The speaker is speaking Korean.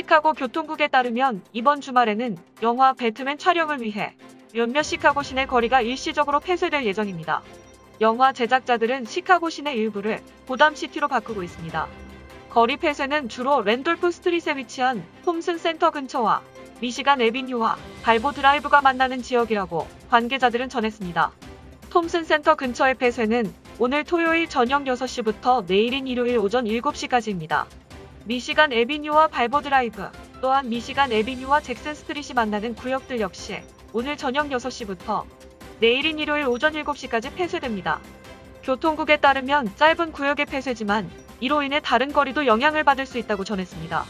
시카고 교통국에 따르면 이번 주말에는 영화 배트맨 촬영을 위해 몇몇 시카고 시내 거리가 일시적으로 폐쇄될 예정입니다. 영화 제작자들은 시카고 시내 일부를 고담시티로 바꾸고 있습니다. 거리 폐쇄는 주로 랜돌프 스트릿에 위치한 톰슨 센터 근처와 미시간 에비뉴와 발보 드라이브가 만나는 지역이라고 관계자들은 전했습니다. 톰슨 센터 근처의 폐쇄는 오늘 토요일 저녁 6시부터 내일인 일요일 오전 7시까지입니다. 미시간 에비뉴와 발보 드라이브, 또한 미시간 에비뉴와 잭슨 스트릿이 만나는 구역들 역시 오늘 저녁 6시부터 내일인 일요일 오전 7시까지 폐쇄됩니다. 교통국에 따르면 짧은 구역의 폐쇄지만 이로 인해 다른 거리도 영향을 받을 수 있다고 전했습니다.